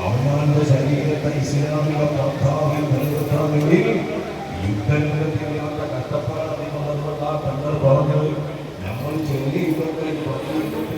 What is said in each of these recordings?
അവനാന്റെ ശരീരത്തെ ഇസ്ലാമിക ഭർത്താവിൽ നിലനിർത്തണമെങ്കിൽ യുദ്ധരംഗത്തില്ലാത്ത കഷ്ടപ്പാടാണ് നിങ്ങൾ പറഞ്ഞത് നമ്മൾ ചെറിയ യുദ്ധങ്ങളിൽ പങ്കെടുത്തിട്ട്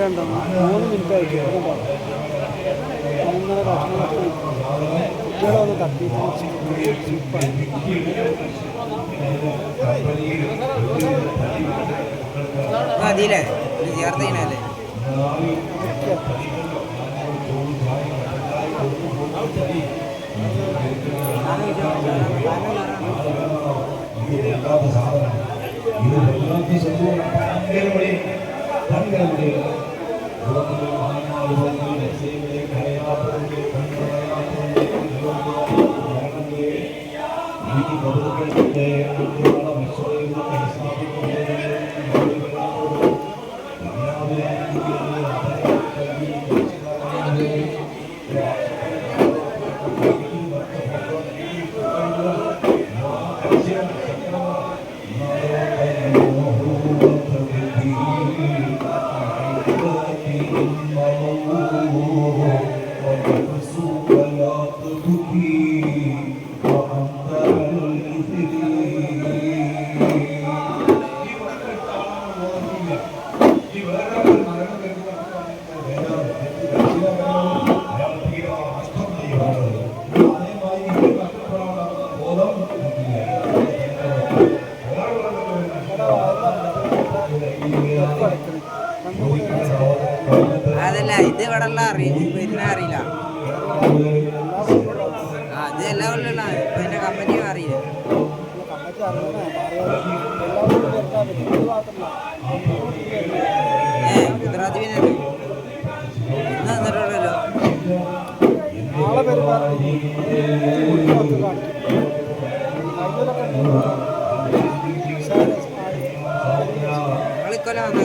രണ്ടോ മൂന്ന് മിനിറ്റ് ആയിട്ട് ഒന്നര ഭക്ഷണം കുട്ടികളൊന്ന് തട്ടി മതിയില്ലേ? ചേർത്തതിനല്ലേ ഇത് എല്ലാവർക്കും സംഭവം ഭയങ്കര முடியும் ഭയങ്കര முடியும் നാളെ പെരുന്നാൾ കുട്ടികൾക്ക് കാണിക്കും. കളിക്കൊലാന്ന്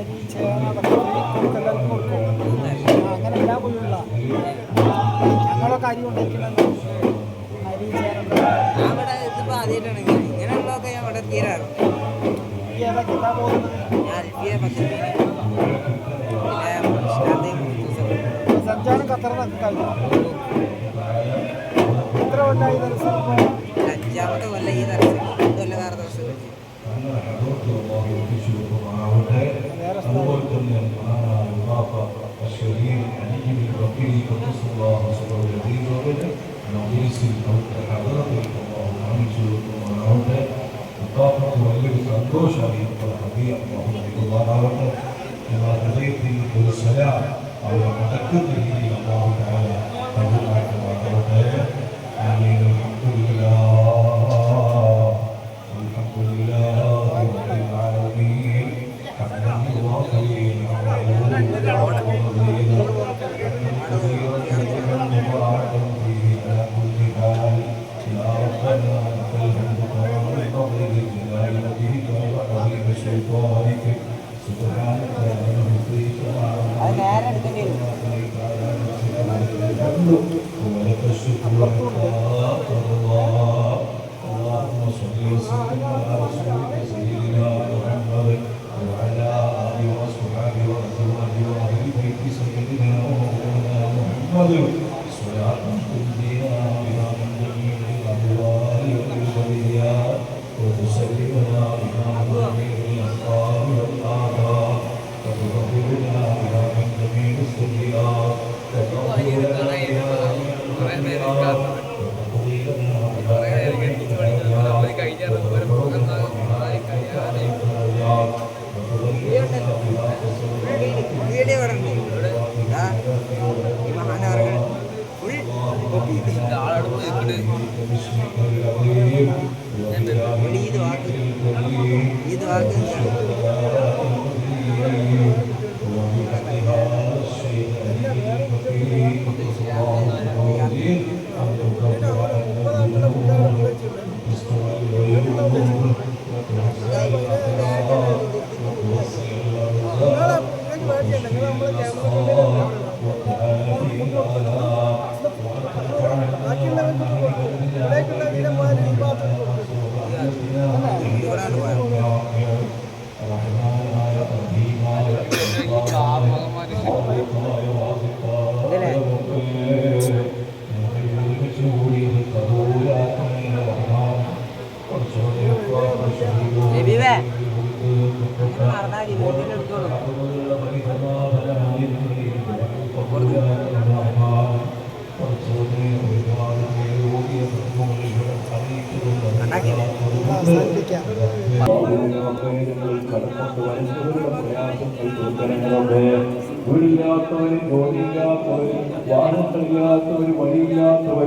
അരി ചേന എല്ലാവർക്കും കൊടുക്കും അങ്ങനെ എല്ലാ വീടുള്ള ഞങ്ങളൊക്കെ അരി ഉണ്ടാക്കുന്നുണ്ട് അവിടെ ഇതിപ്പോൾ ആദ്യമായിട്ടാണ് ഇങ്ങനെയുള്ളതൊക്കെ ഞാൻ ഇവിടെ തീരാറുണ്ട് ഏതൊക്കെ എന്താ പോകുന്നത്? അൽഫിയ പച്ചക്കറി സഞ്ചാരം ഖത്തർ നമുക്ക് കഴിഞ്ഞു. എത്ര കൊല്ലായി ദർശനം അഞ്ചാമത്തെ കൊല്ലം ഈ ദർശനം കൊല്ലകാർ ദർശനം അതുപോലെ തന്നെ സന്തോഷമായി ഹൃദയത്തിൽ ഒരു സലാം അവർ മടക്കുന്ന രീതിയിൽ അമ്മാവുണ്ടായ fortuna. God.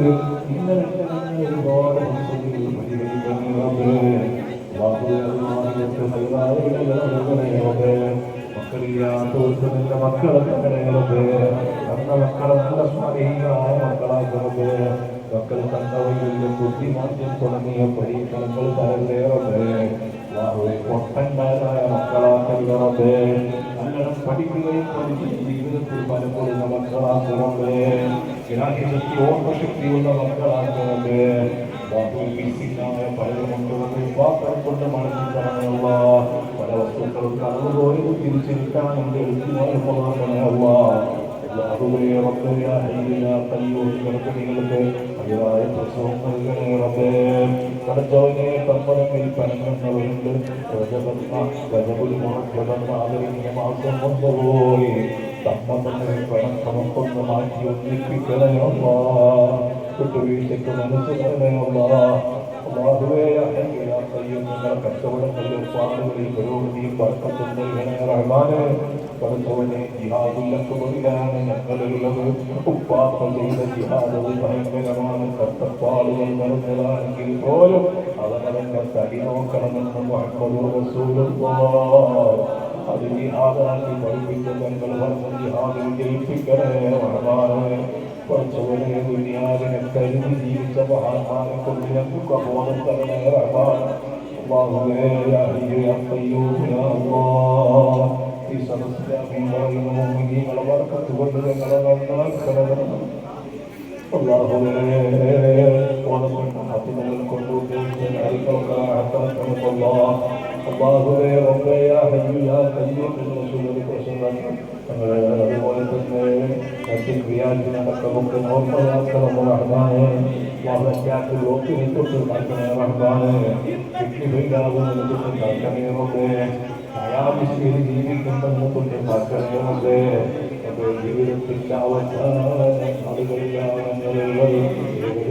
വഴിയില്ലാത്തവരും ഇങ്ങനെ ഒരുപാട് പ്രതിസന്ധികൾ മക്കളില്ലാത്തവർക്ക് നല്ല മക്കളെ തങ്ങളെ നല്ല മക്കളെ നല്ല സ്മരീയമായ മക്കളാക്കുന്നത് മക്കൾ കണ്ടവയിലെ ബുദ്ധിമാറ്റം തുടങ്ങിയ പരീക്ഷണങ്ങൾ തരലേറെ പൊട്ടന്മാരായ മക്കളാക്കുന്നത് നല്ലോണം പഠിക്കുകയും പഠിച്ച് ജീവിതത്തിൽ പലപ്പോഴും മക്കളാക്കുന്നത് ഗ്രാഹ്യശക്തി ഓർമ്മശക്തിയുള്ള കൊണ്ട് മനസ്സിലാകുള്ള പല വസ്തുക്കളും കടന്നുപോയത് തിരിച്ചെടുക്കാനും എളുപ്പമായി പോകാനുള്ള അള്ളാഹുവേ റബ്ബേ യാ ഹയ്യ് യാ ഖയ്യൂം ഗർഭിണികൾക്ക് അതിയായ പ്രസവം നൽകണേ റബ്ബേ കടച്ചവനെ കമ്പനങ്ങളിൽ പനങ്ങളുണ്ട് ഗജപുരി മാറ്റം ആദരിക്കുന്ന മാസം കൊണ്ടുപോയി തമ്മങ്ങളിൽ പണം നമുക്കൊന്ന് മാറ്റി ഒന്നിപ്പിക്കണേ അല്ലാ വിട്ടുവീഴ്ചയ്ക്ക് മനസ്സ് തരണേ അല്ലാ അള്ളാഹുവേ യാ ഹയ്യ് യാ ഖയ്യൂം ഞങ്ങളുടെ കച്ചവടങ്ങളിലും പാടുകളിൽ പുരോഗതിയും വർക്കത്തും നൽകണേ റഹ്മാനെ പഠിച്ചവനെ ജിഹാദിലൊക്കെ വരികയാണ് ഞങ്ങളുള്ളത് ഉപ്പാപ്പ ചെയ്ത ജിഹാദ് ഭയങ്കരമാണ് കഷ്ടപ്പാടുകൾ നിറഞ്ഞതാണെങ്കിൽ പോലും അവനവന്റെ തടി നോക്കണമെന്ന് മുഹമ്മദ് റസൂലുള്ളാഹ് حضرتی آدم کی بڑی بیٹے بلد انگل سن کی آدم کی فکر ہے وحبار ہے پرچول ہے دنیا نے پہلی دیر سب جب آمان کو بلند کا بہت کرنا ہے رحبار اللہ ہوئے یا ہی یا قیوب یا اللہ اس سلسلہ میں بڑی مومنی والبرکت والرزق والرزق والرزق الله ولكن حتى من القلوب من الكوكب اللہ الله അള്ളാഹുവിന്റെ ലോക്കിനെ തൊട്ട് കാക്കണേ റഹ്മാനെ കിഡ്നിയിലാകുന്നതിനെ തൊട്ട് കാക്കണേ റബ്ബേ അയാമിശ്വരി ജീവിക്കുന്നെന്ന് തൊട്ട് കാക്കണേ റബ്ബേ റബ്ബേ ജീവിതത്തിന്റെ അവസാന നാളുകളിലാണ് ഞങ്ങൾ ഏകദേശം കണക്കാക്കപ്പെട്ട ആയുസ് നല്ലൊരു ശതമാനം തീർന്നു പോയില്ല എനിക്കൊരു കാലം കിട്ടുമെന്ന് ഉറപ്പില്ല ഞങ്ങളെ മരണങ്ങളെ മനസ്സിലൊത്ത് നന്നാക്കണം റഹ്മാനെ സ്വർഗമോശാനം കരണം റഹ്മാനെ നരകത്തിനെ തൊട്ട് കാക്കണം റഹ്മാനെ റബ്ബേ മഹാന്മാരായ ബലികൾ അവർ നഷ്ടത്തിൽ തിളങ്ങുമ്പോൾ അവർക്ക് ഈ പ്രത്യേക അലങ്കാരം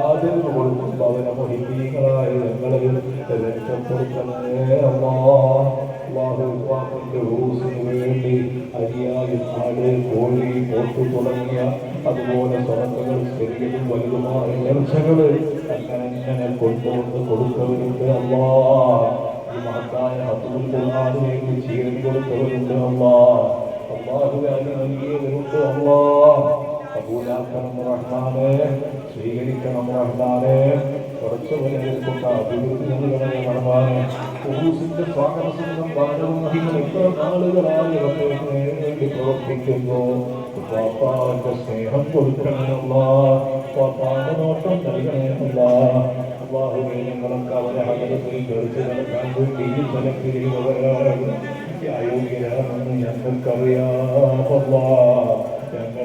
ആദരവ് കൊടുക്കുമ്പോൾ അവരെ മഹിമീകളായ ഞങ്ങളെ രക്ഷപ്പെടുത്തണേ അമ്മാ അള്ളാഹുവിന്റെ റൂസിന് വേണ്ടി അരിയായി ആട് കോഴി പോത്തു തുടങ്ങിയ അതുപോലെ സ്വർണങ്ങൾ ചെറിയതും വലുതുമായ നേർച്ചകൾ അങ്ങനെ കൊണ്ടുവന്ന് കൊടുത്തവരുണ്ട് അമ്മാ ഈ മഹത്തായ അബ്ദുൽ ഖുർആാനിലേക്ക് ചീരം കൊടുത്തവരുണ്ട് അമ്മാ അള്ളാഹുവെ അത് നൽകിയവരുണ്ട് അമ്മാ കബൂലാക്കണം റഹ്മാനെ സ്വീകരിക്കണം റഹ്മാനെ കുറച്ചവരെക്കൊണ്ട് അഭിവൃദ്ധി നൽകണമേ റഹ്മാനെ ഉറൂസിന്റെ സ്വാഗത സംഘം ഭാരവാഹികൾ എത്ര നാളുകളായി വേണ്ടി പ്രവർത്തിക്കുന്നു. പാപ്പാന്റെ സ്നേഹം കൊടുക്കണമെന്നുള്ള പാപ്പാന്റെ നോട്ടം നൽകണമെന്നുള്ള അള്ളാഹുവെ ഞങ്ങളൊക്കെ അവരെ അകലത്തിൽ തെറിച്ച് നടക്കാൻ വേണ്ടി ഈ തലത്തിൽ അയോഗ്യരാണെന്ന് ഞങ്ങൾക്കറിയാമല്ല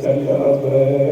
സ്വീകരിക്കണേ